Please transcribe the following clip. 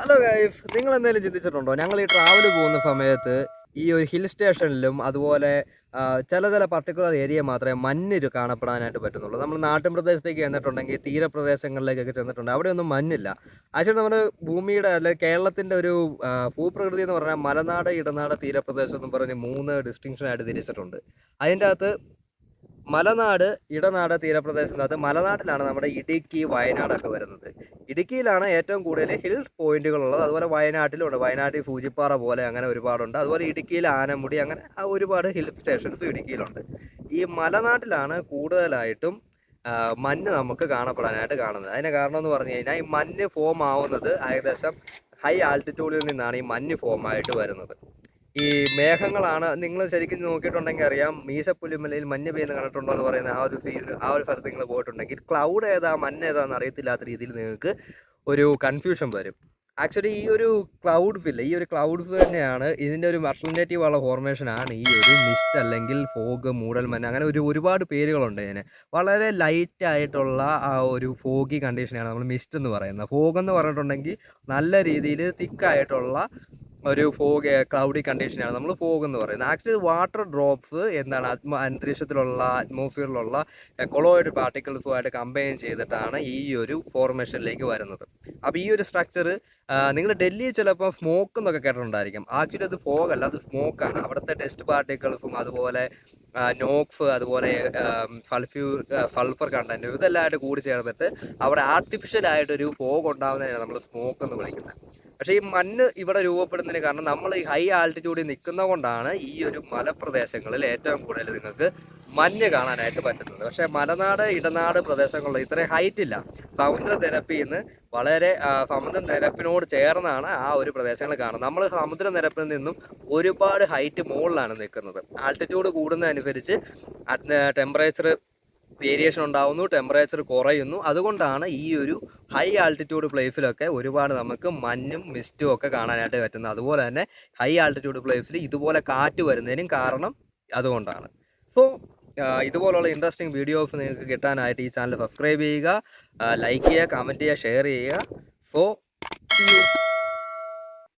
Hello ഗൈഫ് നിങ്ങൾ എന്തെങ്കിലും ചിന്തിച്ചിട്ടുണ്ടോ? ഞങ്ങൾ ഈ ട്രാവൽ പോകുന്ന സമയത്ത് ഈ ഒരു ഹിൽ സ്റ്റേഷനിലും അതുപോലെ ചില ചില പർട്ടിക്കുലർ ഏരിയ മാത്രമേ മഞ്ഞ് കാണപ്പെടാനായിട്ട് പറ്റുന്നുള്ളൂ. നമ്മൾ നാട്ടിൻ പ്രദേശത്തേക്ക് ചെന്നിട്ടുണ്ടെങ്കിൽ തീരപ്രദേശങ്ങളിലേക്കൊക്കെ ചെന്നിട്ടുണ്ട്. അവിടെയൊന്നും മഞ്ഞില്ല. ആക്ച്വലി നമ്മുടെ ഭൂമിയുടെ അല്ലെങ്കിൽ കേരളത്തിന്റെ ഒരു ഭൂപ്രകൃതി എന്ന് പറഞ്ഞാൽ മലനാട് ഇടനാട് തീരപ്രദേശം എന്ന് പറഞ്ഞ് മൂന്ന് ഡിസ്റ്റിങ്ഷൻ ആയിട്ട് തിരിച്ചിട്ടുണ്ട്. അതിന്റെ അകത്ത് മലനാട് ഇടനാട് തീരപ്രദേശത്തിനകത്ത് മലനാട്ടിലാണ് നമ്മുടെ ഇടുക്കി വയനാടൊക്കെ വരുന്നത്. ഇടുക്കിയിലാണ് ഏറ്റവും കൂടുതൽ ഹിൽ പോയിന്റുകൾ ഉള്ളത് അതുപോലെ വയനാട്ടിലുണ്ട്. വയനാട്ടിൽ സൂചിപ്പാറ പോലെ അങ്ങനെ ഒരുപാടുണ്ട്. അതുപോലെ ഇടുക്കിയിൽ ആനമുടി അങ്ങനെ ഒരുപാട് ഹിൽ സ്റ്റേഷൻസ് ഇടുക്കിയിലുണ്ട്. ഈ മലനാട്ടിലാണ് കൂടുതലായിട്ടും മഞ്ഞ് നമുക്ക് കാണപ്പെടാനായിട്ട് കാണുന്നത്. അതിന് കാരണം എന്ന് പറഞ്ഞു കഴിഞ്ഞാൽ ഈ മഞ്ഞ് ഫോം ആവുന്നത് ഏകദേശം ഹൈ ആൾട്ടിറ്റ്യൂഡിൽ നിന്നാണ് ഈ മഞ്ഞ് ഫോം ആയിട്ട് വരുന്നത്. ഈ മേഘങ്ങളാണ് നിങ്ങൾ ശരിക്കും നോക്കിയിട്ടുണ്ടെങ്കിൽ അറിയാം. മീശപ്പുലിമലയിൽ മഞ്ഞ് പെയ്യുന്ന കണ്ടിട്ടുണ്ടോ എന്ന് പറയുന്ന ആ ഒരു ഫീൽ ആ ഒരു സ്ഥലത്ത് നിങ്ങൾ പോയിട്ടുണ്ടെങ്കിൽ ക്ലൗഡ് ഏതാ മഞ്ഞ് ഏതാന്ന് അറിയത്തില്ലാത്ത രീതിയിൽ നിങ്ങൾക്ക് ഒരു കൺഫ്യൂഷൻ വരും. ആക്ച്വലി ഈ ഒരു ക്ലൗഡ് ഫില്ല് ഈ ഒരു ക്ലൗഡ് തന്നെയാണ് ഇതിന്റെ ഒരു അൾട്ടർനേറ്റീവ് ഉള്ള ഫോർമേഷൻ ആണ് ഈ ഒരു മിസ്റ്റ് അല്ലെങ്കിൽ ഫോഗ് മൂടൽമഞ്ഞ് അങ്ങനെ ഒരു ഒരുപാട് പേരുകളുണ്ട് ഇതിന്. വളരെ ലൈറ്റ് ആയിട്ടുള്ള ആ ഒരു ഫോഗി കണ്ടീഷനാണ് നമ്മൾ മിസ്റ്റ് എന്ന് പറയുന്നത്. ഫോഗ് എന്ന് പറഞ്ഞിട്ടുണ്ടെങ്കിൽ നല്ല രീതിയിൽ തിക്കായിട്ടുള്ള ഒരു ഫോഗ് ക്ലൗഡി കണ്ടീഷനാണ് നമ്മൾ ഫോഗ് എന്ന് പറയുന്നത് ആക്ച്വലി വാട്ടർ ഡ്രോപ്സ് എന്താണ് അന്തരീക്ഷത്തിലുള്ള അറ്റ്മോസ്ഫിയറിലുള്ള കൊളോയിഡ് പാർട്ടിക്കിൾസുമായിട്ട് കമ്പൈൻ ചെയ്തിട്ടാണ് ഈ ഒരു ഫോർമേഷനിലേക്ക് വരുന്നത്. അപ്പോൾ ഈ ഒരു സ്ട്രക്ചർ നിങ്ങൾ ഡൽഹിയിൽ ചിലപ്പോൾ സ്മോക്ക് എന്നൊക്കെ കേട്ടിട്ടുണ്ടായിരിക്കും. ആക്ച്വലി അത് ഫോഗ് അല്ല അത് സ്മോക്കാണ് അവിടുത്തെ ടെസ്റ്റ് പാർട്ടിക്കിൾസും അതുപോലെ നോക്സ് അതുപോലെ ഫൾഫ്യൂ ഫൾഫർ കണ്ടന്റ് ഇതെല്ലാം ആയിട്ട് കൂടി ചേർന്നിട്ട് അവിടെ ആർട്ടിഫിഷ്യൽ ആയിട്ടൊരു ഫോഗ് ഉണ്ടാകുന്നതിനാണ് നമ്മൾ സ്മോക്ക് എന്ന് വിളിക്കുന്നത്. പക്ഷേ ഈ മണ്ണ് ഇവിടെ രൂപപ്പെടുന്നതിന് കാരണം നമ്മൾ ഈ ഹൈ ആൾട്ടിറ്റ്യൂഡിൽ നിൽക്കുന്നത് കൊണ്ടാണ് ഈ ഒരു മലപ്രദേശങ്ങളിൽ ഏറ്റവും കൂടുതൽ നിങ്ങൾക്ക് മഞ്ഞ് കാണാനായിട്ട് പറ്റുന്നത്. പക്ഷേ മലനാട് ഇടനാട് പ്രദേശങ്ങളിൽ ഇത്രയും ഹൈറ്റ് ഇല്ല. സമുദ്രനിരപ്പിൽ നിന്ന് വളരെ സമുദ്ര നിരപ്പിനോട് ചേർന്നാണ് ആ ഒരു പ്രദേശങ്ങൾ കാണുന്നത്. നമ്മൾ സമുദ്രനിരപ്പിൽ നിന്നും ഒരുപാട് ഹൈറ്റ് മുകളിലാണ് നിൽക്കുന്നത്. ആൾട്ടിറ്റ്യൂഡ് കൂടുന്നതനുസരിച്ച് ടെമ്പറേച്ചർ വേരിയേഷൻ ഉണ്ടാവുന്നു ടെമ്പറേച്ചർ കുറയുന്നു. അതുകൊണ്ടാണ് ഈ ഒരു ഹൈ ആൾട്ടിറ്റ്യൂഡ് പ്ലേസിലൊക്കെ ഒരുപാട് നമുക്ക് മഞ്ഞും മിസ്റ്റും ഒക്കെ കാണാനായിട്ട് പറ്റുന്നത്. അതുപോലെ തന്നെ ഹൈ ആൾട്ടിറ്റ്യൂഡ് പ്ലേസിൽ ഇതുപോലെ കാറ്റ് വരുന്നതിനും കാരണം അതുകൊണ്ടാണ്. സോ ഇതുപോലുള്ള ഇൻട്രസ്റ്റിംഗ് വീഡിയോസ് നിങ്ങൾക്ക് കിട്ടാനായിട്ട് ഈ ചാനൽ സബ്സ്ക്രൈബ് ചെയ്യുക ലൈക്ക് ചെയ്യുക കമന്റ് ചെയ്യുക ഷെയർ ചെയ്യുക. സോ